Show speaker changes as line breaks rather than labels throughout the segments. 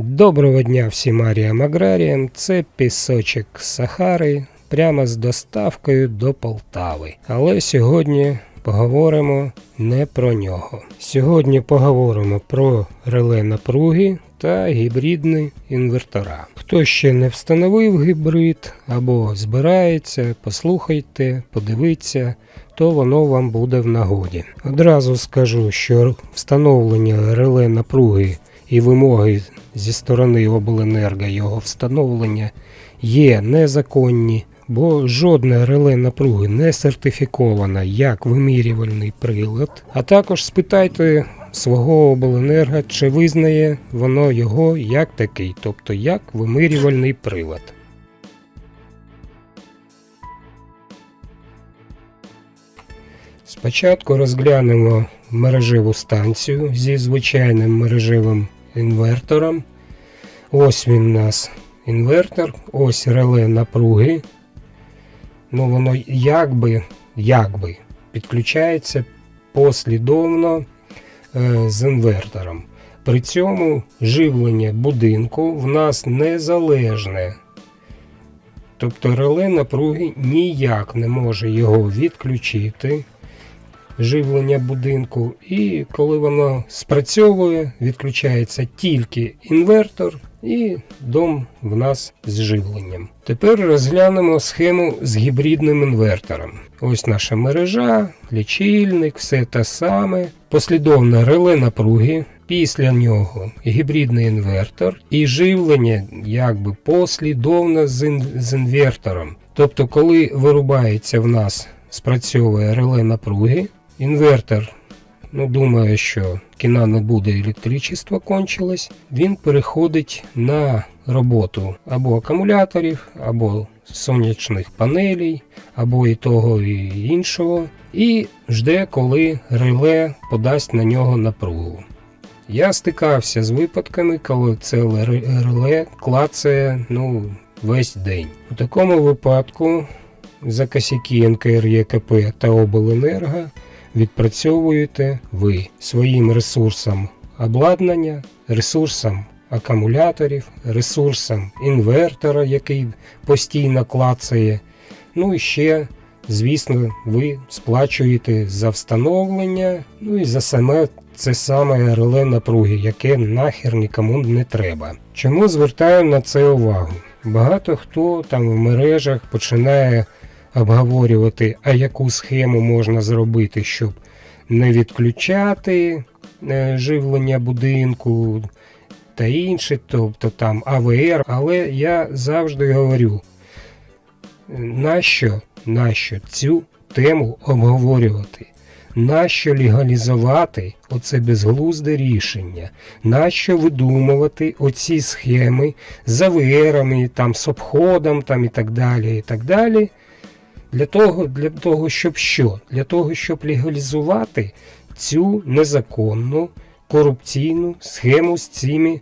Доброго дня всім аріям аграріям. Це пісочок Сахари прямо з доставкою до Полтави. Але сьогодні поговоримо не про нього. Сьогодні поговоримо про реле напруги та гібридні інвертора. Хто ще не встановив гібрид або збирається, послухайте, подивіться, то воно вам буде в нагоді. Одразу скажу, що встановлення реле напруги і вимоги зі сторони обленерго його встановлення є незаконні, бо жодне реле напруги не сертифіковано як вимірювальний прилад. А також спитайте свого обленерго, чи визнає воно його як такий, тобто як вимирювальний прилад. Спочатку розглянемо мережеву станцію зі звичайним мережевим інвертором. Ось він у нас інвертор, ось реле напруги. Ну, воно якби, якби підключається послідовно е, з інвертором. При цьому живлення будинку в нас незалежне. Тобто реле напруги ніяк не може його відключити живлення будинку, і коли воно спрацьовує, відключається тільки інвертор і дом в нас з живленням. Тепер розглянемо схему з гібридним інвертором. Ось наша мережа, лічильник, все те саме, послідовне реле напруги. Після нього гібридний інвертор і живлення якби послідовно з, ін- з інвертором. Тобто, коли вирубається в нас спрацьовує реле напруги, інвертор, ну думаю, що кіна не буде, електричество кончилось, він переходить на роботу або акумуляторів, або сонячних панелей, або і того, і іншого, і жде, коли реле подасть на нього напругу. Я стикався з випадками, коли це реле клацає ну, весь день. У такому випадку за косяки НКРЄКП та Обленерго відпрацьовуєте ви своїм ресурсом обладнання, ресурсом акумуляторів, ресурсом інвертора, який постійно клацає. Ну і ще, звісно, ви сплачуєте за встановлення, ну і за саме це саме реле напруги, яке нахер нікому не треба. Чому звертаю на це увагу? Багато хто там в мережах починає обговорювати, а яку схему можна зробити, щоб не відключати е, живлення будинку та інше, тобто там АВР. Але я завжди говорю, нащо, нащо цю тему обговорювати? Нащо легалізувати оце безглузде рішення? Нащо видумувати оці схеми з АВРами, там, з обходом там, і так далі, і так далі? Для того, для того, щоб що? Для того, щоб легалізувати цю незаконну корупційну схему з цими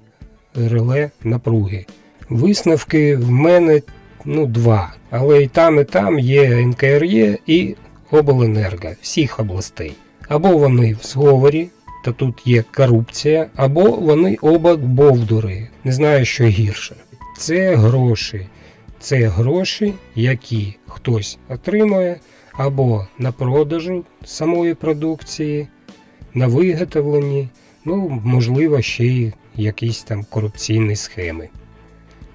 реле напруги. Висновки в мене ну, два. Але і там, і там є НКРЄ і Обленерго всіх областей. Або вони в зговорі, та тут є корупція, або вони оба бовдури. Не знаю, що гірше. Це гроші. Це гроші, які хтось отримує або на продажу самої продукції, на виготовленні, ну, можливо, ще й якісь там корупційні схеми.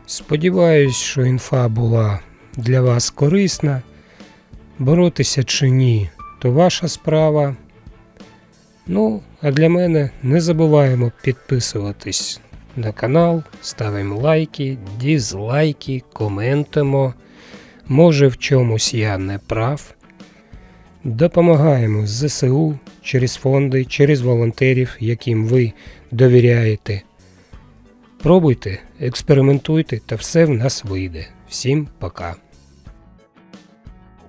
Сподіваюсь, що інфа була для вас корисна. Боротися чи ні, то ваша справа. Ну, а для мене не забуваємо підписуватись на канал, ставимо лайки, дізлайки, коментимо. Може в чомусь я не прав. Допомагаємо ЗСУ через фонди, через волонтерів, яким ви довіряєте. Пробуйте, експериментуйте, та все в нас вийде. Всім пока.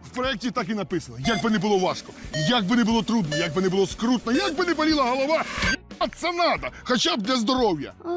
В проєкті так і написано. Як би не було важко, як би не було трудно, як би не було скрутно, як би не боліла голова, це надо, хоча б для здоров'я.
А,